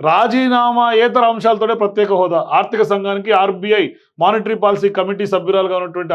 రాజీనామా ఏతర అంశాలతోనే ప్రత్యేక హోదా. ఆర్థిక సంఘానికి ఆర్బీఐ మానిటరీ పాలసీ కమిటీ సభ్యురాలుగా ఉన్నటువంటి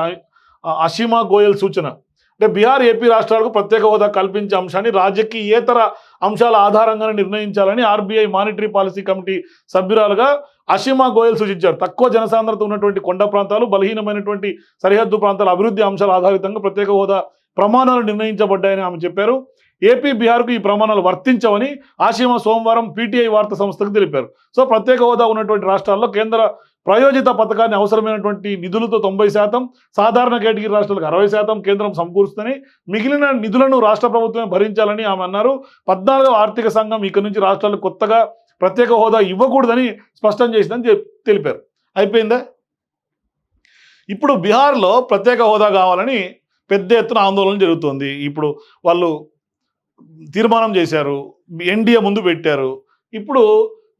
అషిమా గోయల్ సూచన. అంటే బీహార్ ఏపీ రాష్ట్రాలకు ప్రత్యేక హోదా కల్పించే అంశాన్ని రాజకీయేతర అంశాల ఆధారంగానే నిర్ణయించాలని ఆర్బీఐ మానిటరీ పాలసీ కమిటీ సభ్యురాలుగా అషిమా గోయల్ సూచించారు. తక్కువ జనసాంద్రత ఉన్నటువంటి కొండ ప్రాంతాలు బలహీనమైనటువంటి సరిహద్దు ప్రాంతాల అభివృద్ధి అంశాల ఆధారితంగా ప్రత్యేక హోదా ప్రమాణాలు నిర్ణయించబడ్డాయని ఆమె చెప్పారు. ఏపీ బీహార్కు ఈ ప్రమాణాలు వర్తించవని ఆశీమ సోమవారం పీటీఐ వార్తా సంస్థకు తెలిపారు. సో ప్రత్యేక హోదా ఉన్నటువంటి రాష్ట్రాల్లో కేంద్ర ప్రయోజిత పథకాన్ని అవసరమైనటువంటి నిధులతో తొంభై శాతం సాధారణ కేటగిరీ రాష్ట్రాలకు అరవై శాతం కేంద్రం సమకూరుస్తుందని మిగిలిన నిధులను రాష్ట్ర ప్రభుత్వమే భరించాలని ఆమె అన్నారు. పద్నాలుగవ ఆర్థిక సంఘం ఇక్కడి నుంచి రాష్ట్రాలకు కొత్తగా ప్రత్యేక హోదా ఇవ్వకూడదని స్పష్టం చేసిందని చెప్- తెలిపారు. అయిపోయిందా? ఇప్పుడు బీహార్లో ప్రత్యేక హోదా కావాలని పెద్ద ఎత్తున ఆందోళన జరుగుతుంది. ఇప్పుడు వాళ్ళు తీర్మానం చేశారు ఎన్డీఏ ముందు పెట్టారు. ఇప్పుడు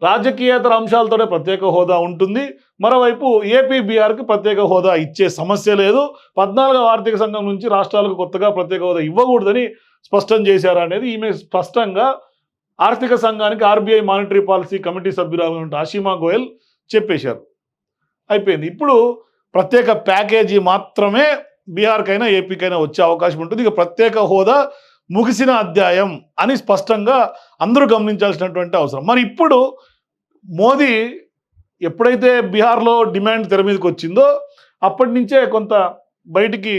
రాజకీయేతర అంశాలతోనే ప్రత్యేక హోదా ఉంటుంది. మరోవైపు ఏపీ బీఆర్కి ప్రత్యేక హోదా ఇచ్చే సమస్య లేదు. పద్నాలుగవ ఆర్థిక సంఘం నుంచి రాష్ట్రాలకు కొత్తగా ప్రత్యేక హోదా ఇవ్వకూడదని స్పష్టం చేశారు అనేది ఈమె స్పష్టంగా ఆర్థిక సంఘానికి ఆర్బీఐ మానిటరీ పాలసీ కమిటీ సభ్యురాలు ఆషిమా గోయల్ చెప్పేశారు. అయిపోయింది. ఇప్పుడు ప్రత్యేక ప్యాకేజీ మాత్రమే బీహార్కైనా ఏపీకైనా వచ్చే అవకాశం ఉంటుంది. ఇక ప్రత్యేక హోదా ముగిసిన అధ్యాయం అని స్పష్టంగా అందరూ గమనించాల్సినటువంటి అవసరం. మరి ఇప్పుడు మోదీ ఎప్పుడైతే బీహార్లో డిమాండ్ తెర మీదకి వచ్చిందో అప్పటి నుంచే కొంత బయటికి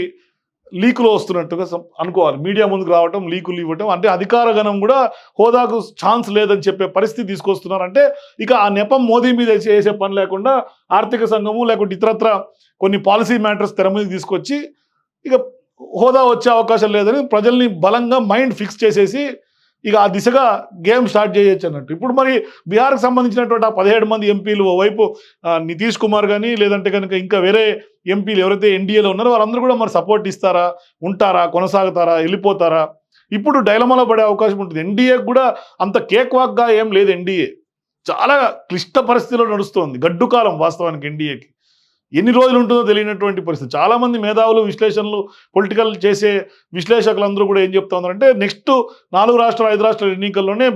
లీకులు వస్తున్నట్టుగా అనుకోవాలి. మీడియా ముందుకు రావటం లీకులు ఇవ్వటం అంటే అధికార గణం కూడా హోదాకు ఛాన్స్ లేదని చెప్పే పరిస్థితి తీసుకొస్తున్నారంటే ఇక ఆ నెపం మోదీ మీద చేసే పని లేకుండా ఆర్థిక సంఘము లేకుంటే ఇతరత్ర కొన్ని పాలసీ మ్యాటర్స్ తెర మీద తీసుకొచ్చి ఇక హోదా వచ్చే అవకాశం లేదని ప్రజల్ని బలంగా మైండ్ ఫిక్స్ చేసేసి ఇక ఆ దిశగా గేమ్ స్టార్ట్ చేయొచ్చు అన్నట్టు. ఇప్పుడు మరి బీహార్కి సంబంధించినటువంటి ఆ పదిహేడు మంది ఎంపీలు ఓవైపు నితీష్ కుమార్ కానీ లేదంటే కనుక ఇంకా వేరే ఎంపీలు ఎవరైతే ఎన్డీఏలో ఉన్నారో వాళ్ళందరూ కూడా మరి సపోర్ట్ ఇస్తారా ఉంటారా కొనసాగుతారా వెళ్ళిపోతారా? ఇప్పుడు డైలమాలో పడే అవకాశం ఉంటుంది. ఎన్డీఏకి కూడా అంత కేక్ వాక్గా ఏం లేదు ఎన్డీఏ. చాలా క్లిష్ట పరిస్థితిలో నడుస్తోంది. గడ్డు కాలం వాస్తవానికి ఎన్డీఏకి. ఎన్ని రోజులు ఉంటుందో తెలియనటువంటి పరిస్థితి. చాలామంది మేధావులు విశ్లేషణలు పొలిటికల్ చేసే విశ్లేషకులందరూ కూడా ఏం చెప్తా ఉన్నారంటే నెక్స్ట్ నాలుగు రాష్ట్రాలు ఐదు రాష్ట్రాల ఎన్నికల్లోనే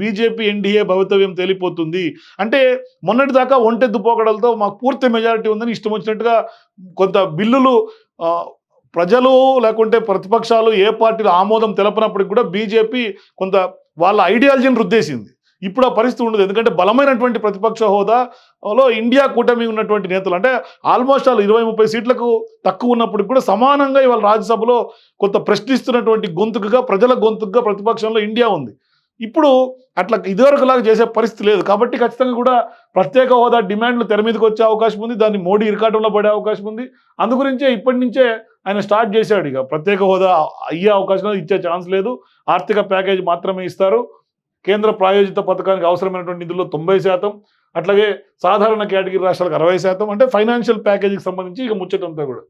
బీజేపీ ఎన్డీఏ భవితవ్యం తేలిపోతుంది. అంటే మొన్నటి దాకా ఒంటెద్దు పోకడలతో మాకు పూర్తి మెజారిటీ ఉందని ఇష్టం వచ్చినట్టుగా కొంత బిల్లులు ప్రజలు లేకుంటే ప్రతిపక్షాలు ఏ పార్టీలు ఆమోదం తెలపనప్పటికి కూడా బీజేపీ కొంత వాళ్ళ ఐడియాలజీని రుద్దేసింది. ఇప్పుడు ఆ పరిస్థితి ఉండదు. ఎందుకంటే బలమైనటువంటి ప్రతిపక్ష హోదాలో ఇండియా కూటమి ఉన్నటువంటి నేతలు అంటే ఆల్మోస్ట్ వాళ్ళు ఇరవై ముప్పై సీట్లకు తక్కువ ఉన్నప్పుడు కూడా సమానంగా ఇవాళ రాజ్యసభలో కొంత ప్రశ్నిస్తున్నటువంటి గొంతుకుగా ప్రజల గొంతుకుగా ప్రతిపక్షంలో ఇండియా ఉంది. ఇప్పుడు అట్లా ఇదివరకులాగా చేసే పరిస్థితి లేదు. కాబట్టి ఖచ్చితంగా కూడా ప్రత్యేక హోదా డిమాండ్లు తెర మీదకి వచ్చే అవకాశం ఉంది. దాన్ని మోడీ ఇరకాటంలో పడే అవకాశం ఉంది. అందుగురించే ఇప్పటి నుంచే ఆయన స్టార్ట్ చేశాడు ఇక. ప్రత్యేక హోదా అయ్యే అవకాశం ఇచ్చే ఛాన్స్ లేదు. ఆర్థిక ప్యాకేజ్ మాత్రమే ఇస్తారు. కేంద్ర ప్రాయోజిత పథకానికి అవసరమైనటువంటి నిధుల్లో తొంభై శాతం అట్లాగే సాధారణ కేటగిరీ రాష్ట్రాలకు అరవై శాతం అంటే ఫైనాన్షియల్ ప్యాకేజీకి సంబంధించి ఇక ముచ్చటంతా కూడా.